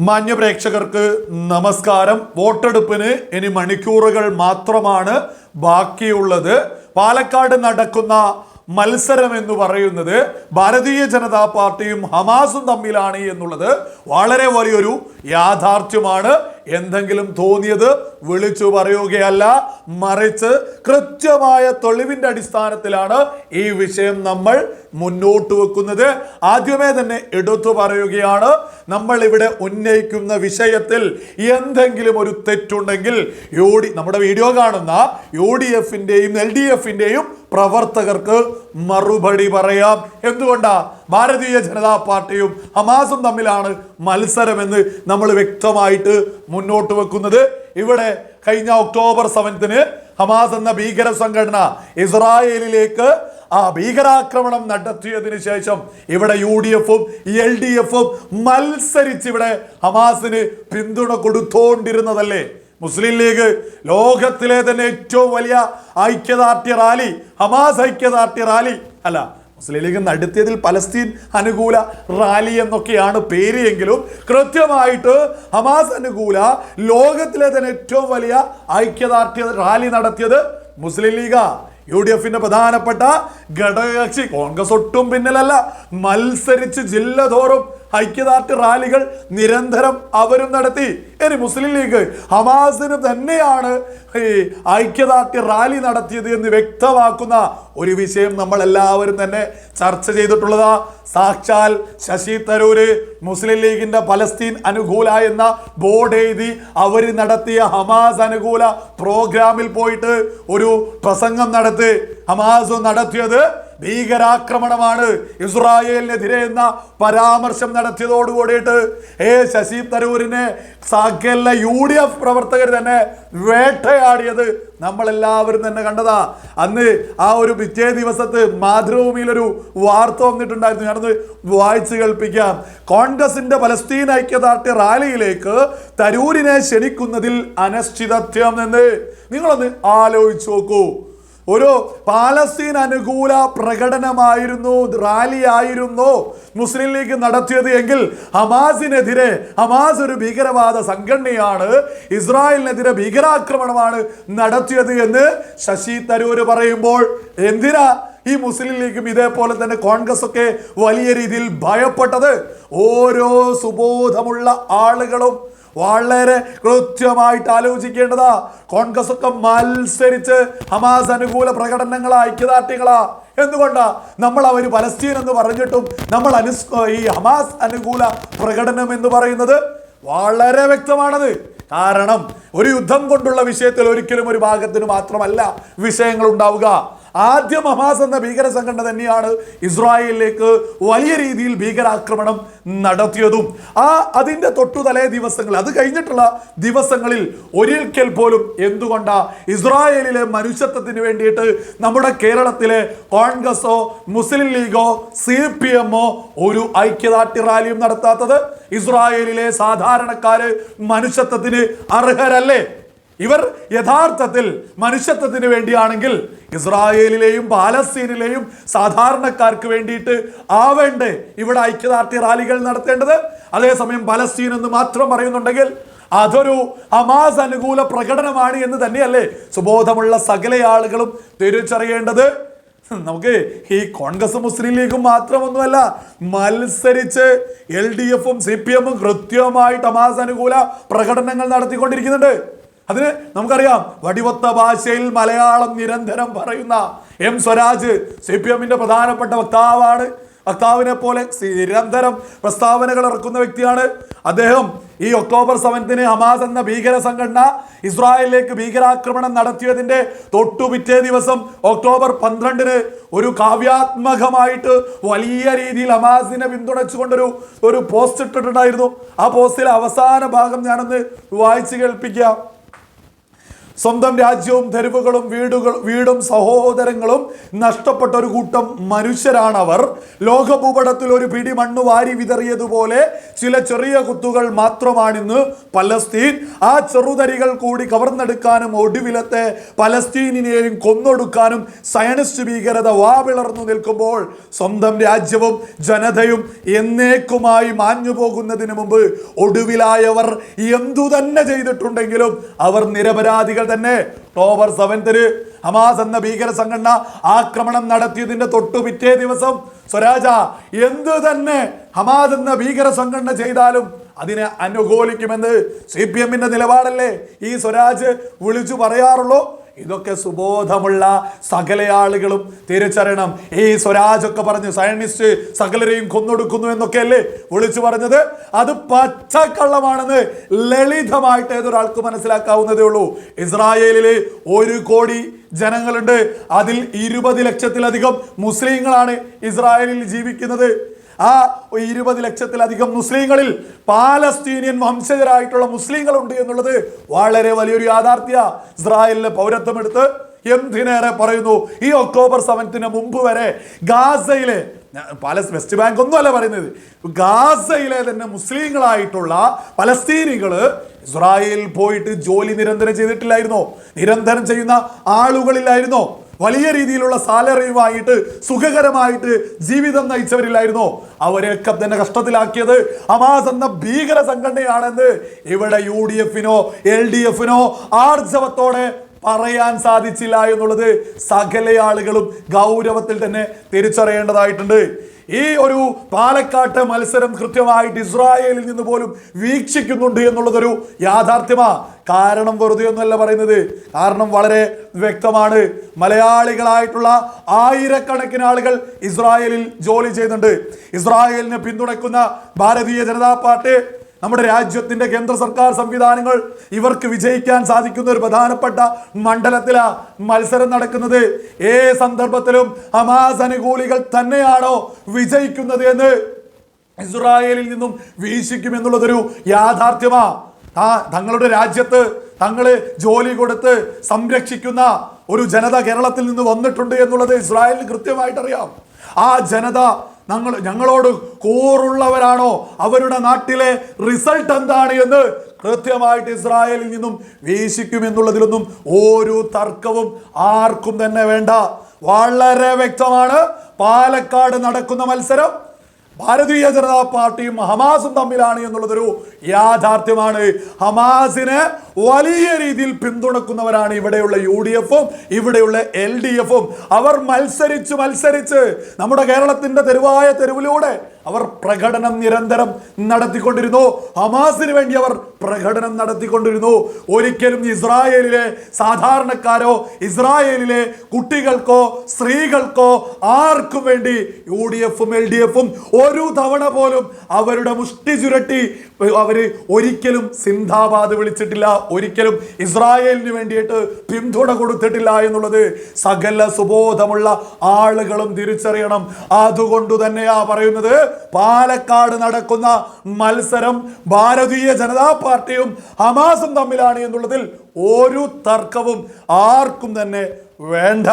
മാന്യ പ്രേക്ഷകർക്ക് നമസ്കാരം. വോട്ടെടുപ്പിന് ഇനി മണിക്കൂറുകൾ മാത്രമാണ് ബാക്കിയുള്ളത്. പാലക്കാട് നടക്കുന്ന മത്സരം എന്ന് പറയുന്നത് ഭാരതീയ ജനതാ പാർട്ടിയും ഹമാസും തമ്മിലാണ് എന്നുള്ളത് വളരെ വലിയൊരു യാഥാർത്ഥ്യമാണ്. എന്തെങ്കിലും തോന്നിയത് വിളിച്ചു പറയുകയല്ല മറിച്ച് കൃത്യമായ തെളിവിന്റെ അടിസ്ഥാനത്തിലാണ് ഈ വിഷയം നമ്മൾ മുന്നോട്ട് വെക്കുന്നത്. ആദ്യമേ തന്നെ എടുത്തു പറയുകയാണ് നമ്മൾ ഇവിടെ ഉന്നയിക്കുന്ന വിഷയത്തിൽ എന്തെങ്കിലും ഒരു തെറ്റുണ്ടെങ്കിൽ യു ഡി നമ്മുടെ വീഡിയോ കാണുന്ന യു ഡി എഫിന്റെയും എൽ ഡി എഫിന്റെയും പ്രവർത്തകർക്ക് മറുപടി പറയാം. എന്തുകൊണ്ടാ? ഭാരതീയ ജനതാ പാർട്ടിയും ഹമാസും തമ്മിലാണ് മത്സരമെന്ന് നമ്മൾ വ്യക്തമായിട്ട് മുന്നോട്ട് വെക്കുന്നത്. ഇവിടെ കഴിഞ്ഞ ഒക്ടോബർ സെവൻത്തിന് ഹമാസ് എന്ന ഭീകര സംഘടന ഇസ്രായേലിലേക്ക് ആ ഭീകരാക്രമണം നടത്തിയതിനു ശേഷം ഇവിടെ യു ഡി എഫും എൽ ഡി എഫും മത്സരിച്ച് ഇവിടെ ഹമാസിന് പിന്തുണ കൊടുത്തോണ്ടിരുന്നതല്ലേ? മുസ്ലിം ലീഗ് ലോകത്തിലെ തന്നെ ഏറ്റവും വലിയ ഐക്യദാർഢ്യ റാലി ഹമാസ് ഐക്യദാർഢ്യ റാലി. അല്ല മുസ്ലിം ലീഗ് നടത്തിയതിൽ പലസ്തീൻ അനുകൂല റാലി എന്നൊക്കെയാണ് പേര് എങ്കിലും കൃത്യമായിട്ട് ഹമാസ് അനുകൂല ലോകത്തിലെ തന്നെ ഏറ്റവും വലിയ ഐക്യദാർഢ്യ റാലി നടത്തിയത് മുസ്ലിം ലീഗാ. യു ഡി എഫിന്റെ പ്രധാനപ്പെട്ട ഘടകകക്ഷി കോൺഗ്രസ് ഒട്ടും പിന്നിലല്ല. മത്സരിച്ച് ജില്ല തോറും ഐക്യദാർഢ്യ റാലികൾ നിരന്തരം അവരും നടത്തി. ഇനി മുസ്ലിം ലീഗ് ഹമാസിന് തന്നെയാണ് ഈ ഐക്യദാർഢ്യ റാലി നടത്തിയത് എന്ന് വ്യക്തമാക്കുന്ന ഒരു വിഷയം നമ്മൾ എല്ലാവരും തന്നെ ചർച്ച ചെയ്തിട്ടുള്ളതാ. സാക്ഷാൽ ശശി തരൂര് മുസ്ലിം ലീഗിന്റെ പലസ്തീൻ അനുകൂല എന്ന ബോർഡ് എഴുതി അവർ നടത്തിയ ഹമാസ് അനുകൂല പ്രോഗ്രാമിൽ പോയിട്ട് ഒരു പ്രസംഗം നടത്തി. ഹമാസ് നടത്തിയത് ഭീകരാക്രമണമാണ്. ഇസ്രായേലിനെതിരെ എന്ന പരാമർശം നടത്തിയതോടുകൂടിയിട്ട് ഏ ശശി തരൂരിനെ സകല യു ഡി എഫ് പ്രവർത്തകർ തന്നെ വേട്ടയാടിയത് നമ്മളെല്ലാവരും തന്നെ കണ്ടതാ. അന്ന് ആ ഒരു പിറ്റേ ദിവസത്ത് മാതൃഭൂമിയിൽ ഒരു വാർത്ത വന്നിട്ടുണ്ടായിരുന്നു. ഞാനത് വായിച്ചു കേൾപ്പിക്കാം. കോൺഗ്രസിന്റെ പലസ്തീൻ ഐക്യദാർഢ്യ റാലിയിലേക്ക് തരൂരിനെ ക്ഷണിക്കുന്നതിൽ അനിശ്ചിതത്വം എന്ന്. നിങ്ങളൊന്ന് ആലോചിച്ചു നോക്കൂ. ഒരു പാലസ്തീൻ അനുകൂല പ്രകടനമായിരുന്നു റാലിയായിരുന്നു മുസ്ലിം ലീഗ് നടത്തിയത് എങ്കിൽ ഹമാസിനെതിരെ ഹമാസ് ഒരു ഭീകരവാദ സംഘടനയാണ് ഇസ്രായേലിനെതിരെ ഭീകരാക്രമണമാണ് നടത്തിയത് എന്ന് ശശി തരൂര് പറയുമ്പോൾ എന്തിനാ ഈ മുസ്ലിം ലീഗും ഇതേപോലെ തന്നെ കോൺഗ്രസ് ഒക്കെ വലിയ രീതിയിൽ ഭയപ്പെട്ടത്? ഓരോ സുബോധമുള്ള ആളുകളും വളരെ കൃത്യമായിട്ട് ആലോചിക്കേണ്ടതാ. കോൺഗ്രസ് ഒക്കെ മത്സരിച്ച് ഹമാസ് അനുകൂല പ്രകടനങ്ങളാ ഐക്യദാർഢ്യങ്ങളാ. എന്തുകൊണ്ടാ? നമ്മൾ അവർ പലസ്തീൻ എന്ന് പറഞ്ഞിട്ടും നമ്മൾ അനുസ് ഈ ഹമാസ് അനുകൂല പ്രകടനം എന്ന് പറയുന്നത് വളരെ വ്യക്തമാണത്. കാരണം ഒരു യുദ്ധം കൊണ്ടുള്ള വിഷയത്തിൽ ഒരിക്കലും ഒരു ഭാഗത്തിന് മാത്രമല്ല വിഷയങ്ങൾ ഉണ്ടാവുക. ആദ്യം ഹമാസ് എന്ന ഭീകര സംഘടന തന്നെയാണ് ഇസ്രായേലിലേക്ക് വലിയ രീതിയിൽ ഭീകരാക്രമണം നടത്തിയതും. ആ അതിന്റെ തൊട്ടുതലേ ദിവസങ്ങൾ അത് കഴിഞ്ഞിട്ടുള്ള ദിവസങ്ങളിൽ ഒരിക്കൽ പോലും എന്തുകൊണ്ടാ ഇസ്രായേലിലെ മനുഷ്യത്വത്തിന് വേണ്ടിയിട്ട് നമ്മുടെ കേരളത്തിലെ കോൺഗ്രസോ മുസ്ലിം ലീഗോ സി പി എമ്മോ ഒരു ഐക്യദാർഢ്യ റാലിയും നടത്താത്തത്? ഇസ്രായേലിലെ സാധാരണക്കാര് മനുഷ്യത്വത്തിന് അർഹരല്ലേ? ഇവർ യഥാർത്ഥത്തിൽ മനുഷ്യത്വത്തിന് വേണ്ടിയാണെങ്കിൽ ഇസ്രായേലിലെയും പാലസ്തീനിലെയും സാധാരണക്കാർക്ക് വേണ്ടിയിട്ട് ആവേണ്ടേ ഇവിടെ ഐക്യദാർഢ്യ റാലികൾ നടത്തേണ്ടത്. അതേസമയം പലസ്തീൻ എന്ന് മാത്രം പറയുന്നുണ്ടെങ്കിൽ അതൊരു ഹമാസ് അനുകൂല പ്രകടനമാണ് എന്ന് തന്നെയല്ലേ സുബോധമുള്ള സകല ആളുകളും തിരിച്ചറിയേണ്ടത്. നമുക്ക് ഈ കോൺഗ്രസ് മുസ്ലിം ലീഗും മാത്രമൊന്നുമല്ല മത്സരിച്ച് എൽ ഡി എഫും സി പി എമ്മും കൃത്യമായിട്ട് ഹമാസ് അനുകൂല പ്രകടനങ്ങൾ നടത്തിക്കൊണ്ടിരിക്കുന്നുണ്ട്. അതിന് നമുക്കറിയാം വടിവത്ത ഭാഷയിൽ മലയാളം നിരന്തരം പറയുന്ന എം സ്വരാജ് സി പി എമ്മിന്റെ പ്രധാനപ്പെട്ട വക്താവാണ്. വക്താവിനെ പോലെ നിരന്തരം പ്രസ്താവനകൾ ഇറക്കുന്ന വ്യക്തിയാണ്. അദ്ദേഹം ഈ ഒക്ടോബർ സെവൻത്തിന് ഹമാസ് എന്ന ഭീകര സംഘടന ഇസ്രായേലിലേക്ക് ഭീകരാക്രമണം നടത്തിയതിന്റെ തൊട്ടു പിറ്റേ ദിവസം ഒക്ടോബർ പന്ത്രണ്ടിന് ഒരു കാവ്യാത്മകമായിട്ട് വലിയ രീതിയിൽ ഹമാസിനെ പിന്തുണച്ചുകൊണ്ടൊരു ഒരു പോസ്റ്റ് ഇട്ടിട്ടുണ്ടായിരുന്നു. ആ പോസ്റ്റിലെ അവസാന ഭാഗം ഞാനൊന്ന് വായിച്ചു കേൾപ്പിക്കാം. സ്വന്തം രാജ്യവും തെരുവുകളും വീടുകൾ വീടും സഹോദരങ്ങളും നഷ്ടപ്പെട്ട ഒരു കൂട്ടം മനുഷ്യരാണ് അവർ ലോകഭൂപടത്തിൽ ഒരു പിടി മണ്ണ് വാരി വിതറിയതുപോലെ ചില ചെറിയ കുത്തുകൾ മാത്രമാണിന്ന് പലസ്തീൻ. ആ ചെറുതരികൾ കൂടി കവർന്നെടുക്കാനും ഒടുവിലത്തെ പലസ്തീനിനെയും കൊന്നൊടുക്കാനും സയനിസ്റ്റ് ഭീകരത വാവിളർന്നു നിൽക്കുമ്പോൾ സ്വന്തം രാജ്യവും ജനതയും എന്നേക്കുമായി മാഞ്ഞു പോകുന്നതിന് മുമ്പ് ഒടുവിലായവർ എന്തു തന്നെ ചെയ്തിട്ടുണ്ടെങ്കിലും അവർ നിരപരാധികൾ തന്നെ. ഒക്ടോബർ സെവൻത്തിന് ഹമാസ് എന്ന ഭീകര സംഘടന ആക്രമണം നടത്തിയതിന്റെ തൊട്ടു പിറ്റേ ദിവസം സ്വരാജ എന്ത് തന്നെ ഹമാസ് എന്ന ഭീകര സംഘടന ചെയ്താലും അതിനെ അനുകൂലിക്കുമെന്ന് സി പി എമ്മിന്റെ നിലപാടല്ലേ? ഈ സ്വരാജ് വിളിച്ചു പറയാറുള്ളൂ. ഇതൊക്കെ സുബോധമുള്ള സകല ആളുകളും തിരിച്ചറിയണം. ഈ സ്വരാജൊക്കെ പറഞ്ഞ് സയനിസ്റ്റ് സകലരെയും കൊന്നൊടുക്കുന്നു എന്നൊക്കെയല്ലേ വിളിച്ചു പറഞ്ഞത്? അത് പച്ചക്കള്ളമാണെന്ന് ലളിതമായിട്ട് ഏതൊരാൾക്ക് മനസ്സിലാക്കാവുന്നതേ ഉള്ളൂ. ഇസ്രായേലിൽ ഒരു കോടി ജനങ്ങളുണ്ട്. അതിൽ ഇരുപത് ലക്ഷത്തിലധികം മുസ്ലിങ്ങളാണ് ഇസ്രായേലിൽ ജീവിക്കുന്നത്. ആ ഇരുപത് ലക്ഷത്തിലധികം മുസ്ലിങ്ങളിൽ പാലസ്തീനിയൻ വംശജരായിട്ടുള്ള മുസ്ലിങ്ങളുണ്ട് എന്നുള്ളത് വളരെ വലിയൊരു യാഥാർത്ഥ്യ. ഇസ്രായേലിലെ പൗരത്വം എടുത്ത് എന്തിനേറെ പറയുന്നു? ഈ ഒക്ടോബർ സെവൻത്തിന് മുമ്പ് വരെ ഗാസയിലെ പാലസ് വെസ്റ്റ് ബാങ്ക് ഒന്നുമല്ല പറയുന്നത്. ഗാസയിലെ തന്നെ മുസ്ലിങ്ങളായിട്ടുള്ള പലസ്തീനികൾ ഇസ്രായേലിൽ പോയിട്ട് ജോലി നിരന്തരം ചെയ്തിട്ടില്ലായിരുന്നോ. നിരന്തരം ചെയ്യുന്ന ആളുകളില്ലായിരുന്നോ. വലിയ രീതിയിലുള്ള സാലറിയുമായിട്ട് സുഖകരമായിട്ട് ജീവിതം നയിച്ചവരില്ലായിരുന്നോ. അവരെയൊക്കെ തന്നെ കഷ്ടത്തിലാക്കിയത് ഹമാസ് എന്ന ഭീകര സംഘടനയാണെന്ന് ഇവിടെ യു ഡി എഫിനോ എൽ ഡി എഫിനോ ആർജവത്തോടെ പറയാൻ സാധിച്ചില്ല എന്നുള്ളത് സകല ആളുകളും ഗൗരവത്തിൽ തന്നെ തിരിച്ചറിയേണ്ടതായിട്ടുണ്ട്. ഈ ഒരു പാലക്കാട്ടെ മത്സരം കൃത്യമായിട്ട് ഇസ്രായേലിൽ നിന്ന് പോലും വീക്ഷിക്കുന്നുണ്ട് എന്നുള്ളതൊരു യാഥാർത്ഥ്യമാ. കാരണം വെറുതെ ഒന്നുമല്ല പറയുന്നത്. കാരണം വളരെ വ്യക്തമാണ്. മലയാളികളായിട്ടുള്ള ആയിരക്കണക്കിന് ആളുകൾ ഇസ്രായേലിൽ ജോലി ചെയ്യുന്നുണ്ട്. ഇസ്രായേലിനെ പിന്തുണയ്ക്കുന്ന ഭാരതീയ ജനതാ പാർട്ടി നമ്മുടെ രാജ്യത്തിന്റെ കേന്ദ്ര സർക്കാർ സംവിധാനങ്ങൾ ഇവർക്ക് വിജയിക്കാൻ സാധിക്കുന്ന ഒരു പ്രധാനപ്പെട്ട മണ്ഡലത്തിലാ മത്സരം നടക്കുന്നത്. ഏ സന്ദർഭത്തിലും ഹമാസ് അനുകൂലികൾ തന്നെയാണോ വിജയിക്കുന്നത് എന്ന് ഇസ്രായേലിൽ നിന്നും വീക്ഷിക്കും എന്നുള്ളതൊരു യാഥാർത്ഥ്യമാ. ആ തങ്ങളുടെ രാജ്യത്ത് തങ്ങൾ ജോലി കൊടുത്ത് സംരക്ഷിക്കുന്ന ഒരു ജനത കേരളത്തിൽ നിന്ന് വന്നിട്ടുണ്ട് എന്നുള്ളത് ഇസ്രായേലിന് കൃത്യമായിട്ട് അറിയാം ആ ജനത ഞങ്ങൾ ഞങ്ങളോട് കൂറുള്ളവരാണോ? അവരുടെ നാട്ടിലെ റിസൾട്ട് എന്താണ് എന്ന് കൃത്യമായിട്ട് ഇസ്രായേലിൽ നിന്നും വീശിക്കും എന്നുള്ളതിലൊന്നും ഒരു തർക്കവും ആർക്കും തന്നെ വേണ്ട. വളരെ വ്യക്തമാണ്. പാലക്കാട് നടക്കുന്ന മത്സരം ഭാരതീയ ജനതാ പാർട്ടിയും ഹമാസും തമ്മിലാണ് എന്നുള്ളതൊരു യാഥാർത്ഥ്യമാണ്. ഹമാസിനെ വലിയ രീതിയിൽ പിന്തുണക്കുന്നവരാണ് ഇവിടെയുള്ള യു ഡി എഫും ഇവിടെയുള്ള എൽ ഡി എഫും അവർ മത്സരിച്ച് മത്സരിച്ച് നമ്മുടെ കേരളത്തിന്റെ തെരുവായ തെരുവിലൂടെ അവർ പ്രകടനം നിരന്തരം നടത്തിക്കൊണ്ടിരുന്നു. ഹമാസിന് വേണ്ടി അവർ പ്രകടനം നടത്തിക്കൊണ്ടിരുന്നു. ഒരിക്കലും ഇസ്രായേലിലെ സാധാരണക്കാരോ ഇസ്രായേലിലെ കുട്ടികൾക്കോ സ്ത്രീകൾക്കോ ആർക്കും വേണ്ടി യു ഡി എഫും എൽ ഡി എഫും ഒരു തവണ പോലും അവരുടെ മുഷ്ടി ചുരട്ടി അവർ ഒരിക്കലും സിന്ധാബാദ് വിളിച്ചിട്ടില്ല. ഒരിക്കലും ഇസ്രായേലിന് വേണ്ടിയിട്ട് പിന്തുണ കൊടുത്തിട്ടില്ല എന്നുള്ളത് സകല സുബോധമുള്ള ആളുകളും തിരിച്ചറിയണം. അതുകൊണ്ട് തന്നെയാ പറയുന്നത്. പാലക്കാട് നടക്കുന്ന മത്സരം ഭാരതീയ ജനതാ പാർട്ടിയും ഹമാസും തമ്മിലാണ് എന്നുള്ളതിൽ ഒരു തർക്കവും ആർക്കും തന്നെ വേണ്ട.